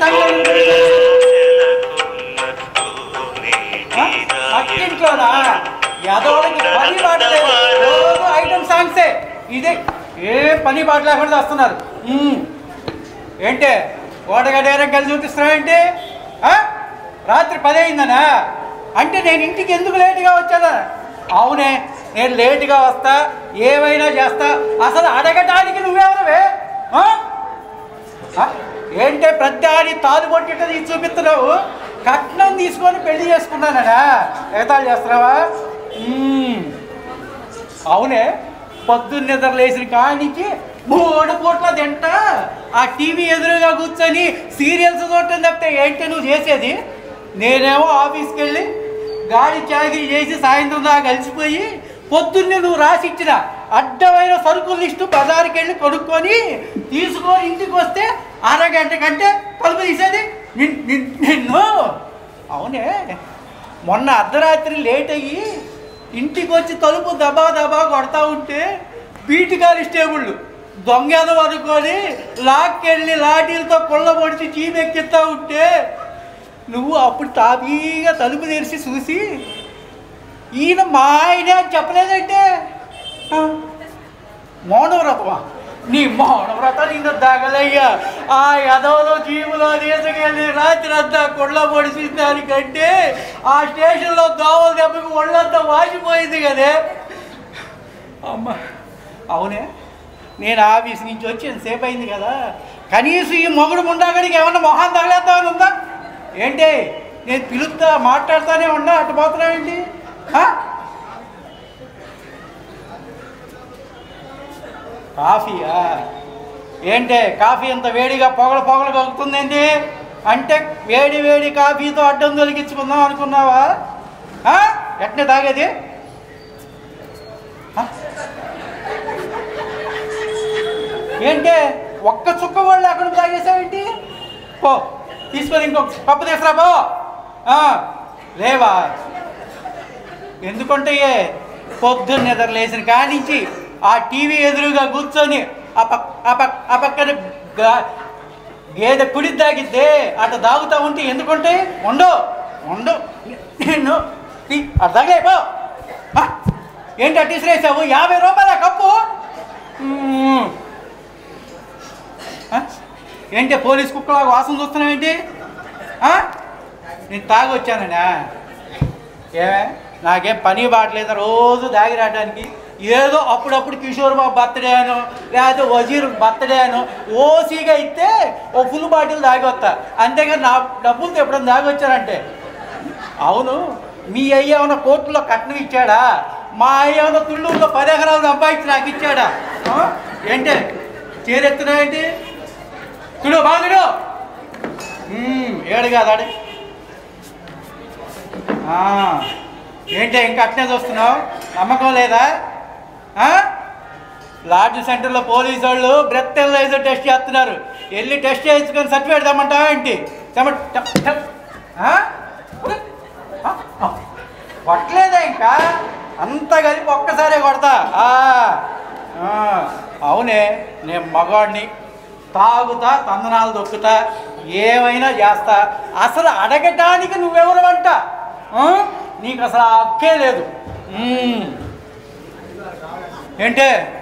నాకు పక్కింట్లోనా? యాదవులకి పని పాట రోజు ఐటమ్ సాంగ్సే. ఇదే ఏ పని పాట లేకుండా వస్తున్నారు. ఏంటి? ఏంటి ఓటగడేరం కలిసి చూపిస్తున్నావేంటి ఆ? రాత్రి పది అయిందనా? అంటే నేను ఇంటికి ఎందుకు లేటుగా వచ్చానా? అవునే నేను లేటుగా వస్తా ఏమైనా చేస్తా. అసలు అడగటానికి నువ్వెవరవే? ఏంటే ప్రతి తాలు కొట్టిట ఇది చూపిస్తున్నావు? కట్నం తీసుకొని పెళ్ళి చేసుకున్నానడా? ఎగతాళి చేస్తున్నావా? అవునే పొద్దున్న నిద్ర లేచిన కానికి మూడు పూట్ల తింట ఆ టీవీ ఎదురుగా కూర్చొని సీరియల్స్ చూడటం తప్పితే ఏంటి నువ్వు చేసేది? నేనేమో ఆఫీస్కి వెళ్ళి గాలి చాకరీ చేసి సాయంత్రం దాకా కలిసిపోయి పొద్దున్నే నువ్వు రాసిచ్చిన అడ్డమైన సరుకుల లిస్టు బజారుకి వెళ్ళి కొనుక్కొని తీసుకొని ఇంటికి వస్తే అరగంట కంటే తలుపు తీసేది? నిన్- నిన్ను? అవునే. మొన్న అర్ధరాత్రి లేట్ అయ్యి ఇంటికి వచ్చి తలుపు దబా దబా కొడతా ఉంటే బీటి కానిస్టేబుళ్ళు దొంగేదో అనుకొని లాక్కెళ్ళి లాఠీలతో కొల్ల పొడిచి చీమెక్కిస్తా ఉంటే నువ్వు అప్పుడు తాపీగా తలుపు తెరిచి చూసి ఈయన మా ఆయన చెప్పలేదంటే? ఆ, మౌనవ్రతమా? నీ మౌనవ్రత నిన్ను దాగలయ్యా ఆ యదవలో జీవులో తీసుకెళ్ళి రాత్రి అంతా కొళ్ళ పొడిసిన దానికంటే ఆ స్టేషన్లో దోవలు దెబ్బకి ఒళ్ళంతా వాసిపోయింది కదే అమ్మ అవునే నేను ఆఫీస్ నుంచి వచ్చి ఎంతసేపు అయింది కదా కనీసం ఈ మొగుడు ముండాగడికి ఏమన్నా మొహం తగలేద్దామని ఉందా ఏంటి నేను పిలుస్తా మాట్లాడుతూనే ఉన్నా అటు పోతున్నావేంటి కాఫీయా? ఏంటే కాఫీ ఇంత వేడిగా పొగలు పొగలు కలుగుతుందండి అంటే వేడి వేడి కాఫీతో అడ్డం తొలగించుకుందాం అనుకున్నావా? ఆ? ఎట్నే తాగేది? ఏంటే ఏంటి ఒక్క చుక్క వాళ్ళు అక్కడ తాగేసావేంటి? పో తీసుకొని ఇంకో పప్పు తీసురా పో. లేవా? ఎందుకంటే పొద్దున్న నిద్ర లేచిన కానించి ఆ టీవీ ఎదురుగా కూర్చొని ఆ ఆ పక్కన గేదె కుడి తాగిద్దే అట దాగుతా ఉంటే ఎందుకుంటే? ఉండో ఉండు. నేను అర్థంగా తాగలేపో ఏంటి అటు యాభై రూపాయల కప్పు. ఏంటి పోలీస్ కుక్కలాగా వాసన చూస్తున్నావేంటి నేను తాగి వచ్చానన్నా ఏమే నాకేం పని బాటలేదు రోజు దాగి రావడానికి. ఏదో అప్పుడప్పుడు కిషోర్ బాబు బర్త్డే అను లేకపోతే వజీర్ బర్త్డే అను ఓసీగా అయితే ఓ ఫుల్ బాటిల్ దాగొస్తా వస్తా అంతేగాని నా డబ్బులతో ఎప్పుడైనా దాగొచ్చారంటే అవును. మీ అయ్య ఏమైనా కోర్టులో కట్నం ఇచ్చాడా? మా అయ్య ఏమైనా తుళ్ళూరులో పది ఎకరాలు సంపాదించి నాకు ఇచ్చాడా? ఏంటి? చేరెత్తున్నావు ఏంటి? చూడు ఏడు కాదాడి ఏంటి ఇంకా అట్నే చూస్తున్నావు? నమ్మకం లేదా? లాడ్జ్ సెంటర్లో పోలీసు వాళ్ళు బ్రెత్ ఎనలైజర్ టెస్ట్ చేస్తున్నారు. వెళ్ళి టెస్ట్ చేయించుకొని సర్టిఫికేట్ తెమ్మంటావా ఏంటి? కొట్టలేదా ఇంకా? అంత కలిపి ఒక్కసారే కొడతా. అవునే నేను మగవాడిని తాగుతా తందనాలు దొక్కుతా ఏమైనా చేస్తా. అసలు అడగటానికి నువ్వెవరు అంట నీకు అసలు హక్కే లేదు. ఏంటే?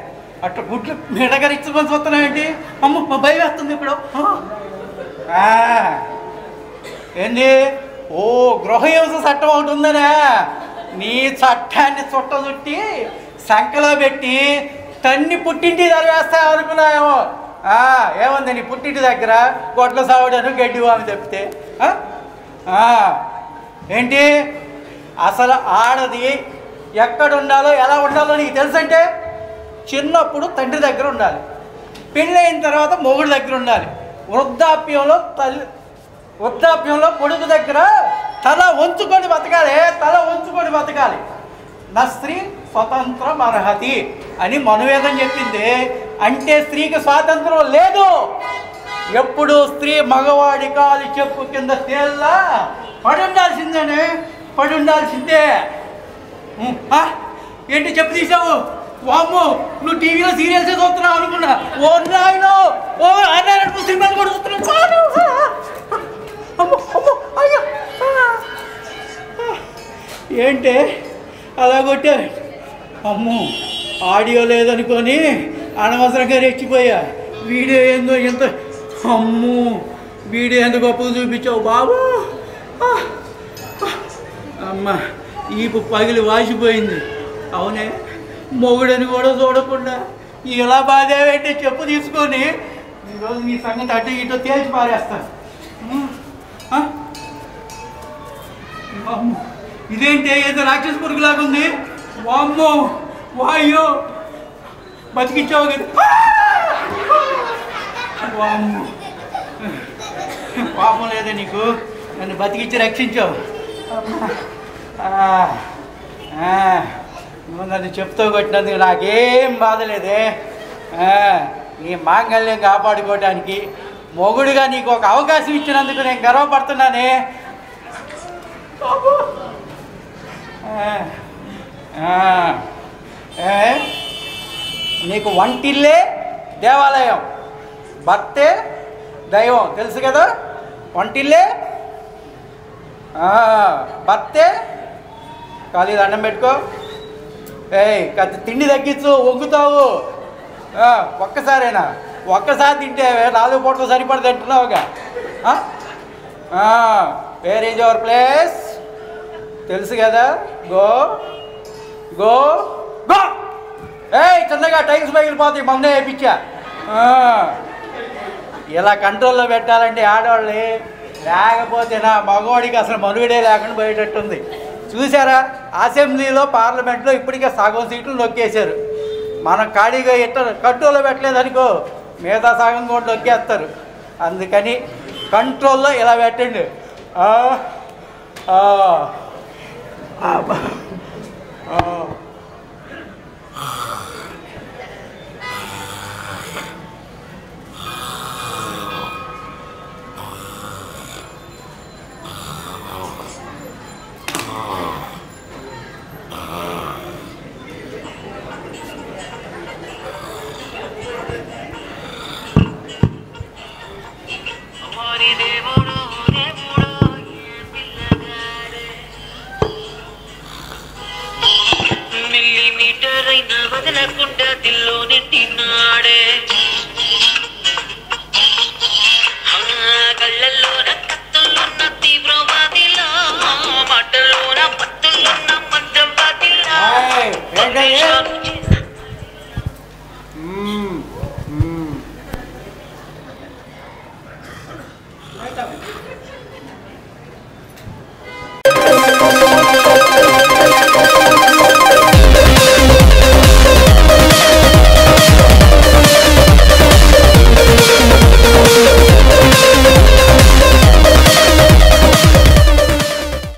అట్లా గుడ్లు మిడగర ఇచ్చుకొని చూస్తున్నావు ఏంటి అమ్మ భయం వేస్తుంది ఇప్పుడు. ఏంది? ఓ గృహహింస చట్టం ఒకటి ఉందనే. నీ చట్టాన్ని చుట్ట చుట్టి సంఖలో పెట్టి తన్ని పుట్టింటి తరివేస్తావు అనుకున్నావేమో. ఆ, ఏముంది నీ పుట్టింటి దగ్గర? గొడ్ల సావడాను గడ్డి వామి తప్పితే. ఏంటి? అసలు ఆడది ఎక్కడ ఉండాలో ఎలా ఉండాలో నీకు తెలుసంటే చిన్నప్పుడు తండ్రి దగ్గర ఉండాలి. పెళ్ళైన తర్వాత మొగుడు దగ్గర ఉండాలి. వృద్ధాప్యంలో తల్లి వృద్ధాప్యంలో కొడుకు దగ్గర తల వంచుకొని బతకాలి. తల వంచుకొని బతకాలి. నా స్త్రీ స్వతంత్రం అర్హతి అని మనువేదం చెప్పింది. అంటే స్త్రీకి స్వాతంత్రం లేదు. ఎప్పుడు స్త్రీ మగవాడి కాలు చెప్పు కింద తేల్లా పడి ఉండాల్సిందేనే పడి ఉండాల్సిందే ఏంటి చెప్పు తీసావు? వామ్మో నువ్వు టీవీలో సీరియల్స్ చూస్తున్నావు అనుకున్నా. ఓ నాయనో ఓ అన్నారంటే సినిమాలు కూడా చూస్తున్నావు. అమ్మో ఏంటి? అలా కొట్టే అమ్మో ఆడియో లేదనుకొని అనవసరంగా రెచ్చిపోయా. వీడియో ఏందో ఎంత అమ్మో వీడియో ఎంత గొప్పగా చూపించావు బాబు. అమ్మ ఈపు పగిలి వాసిపోయింది. అవునే? మొగుడని కూడా చూడకుండా ఇలా బాధేవేంటి చెప్పు తీసుకొని. ఈరోజు నీ సంగతి అటు ఇటు తేల్చి పారేస్తాను. ఇదేంటి? ఏదో రాక్షస పురుగులాగా ఉంది. వామ్మో. వాయ్యో. బతికించావు కదా. వామ్మో. పాపం లేదా నీకు? నన్ను బతికించి రక్షించావు. నన్ను చెప్తూ కొట్టినందుకు నాకేం బాధ లేదే. నీ మాంగళ్యం కాపాడుకోవడానికి మొగుడుగా నీకు ఒక అవకాశం ఇచ్చినందుకు నేను గర్వపడుతున్నానే. నీకు వంటిల్లే దేవాలయం భర్తే దైవం తెలుసు కదా? వంటిల్లే? భర్తే? ఖాళీ దండం పెట్టుకో. ఏయ్ తిండి తగ్గించు వంగుతావు. ఒక్కసారేనా? ఒక్కసారి తింటే నాలుగు పూటలు సరిపడి తింటున్నావుగా వేర్ ఈజ్ యువర్ ప్లేస్ తెలుసు కదా? గో గో గో ఏయ్ చిన్నగా టైల్స్ పగిలిపోతాయి మందే వేయించా. ఇలా కంట్రోల్లో పెట్టాలంటే ఆడవాళ్ళని లేకపోతే నా మగవాడికి అసలు మనువిడే లేకుండా పోయేటట్టుంది. చూసారా అసెంబ్లీలో పార్లమెంట్లో ఇప్పటికే సగం సీట్లు నొక్కేశారు. మనం ఖాళీగా ఇట్ట కంట్రోల్లో పెట్టలేదనుకో మిగతా సగం కూడా నొక్కేస్తారు. అందుకని కంట్రోల్లో ఇలా పెట్టండి. ఆ,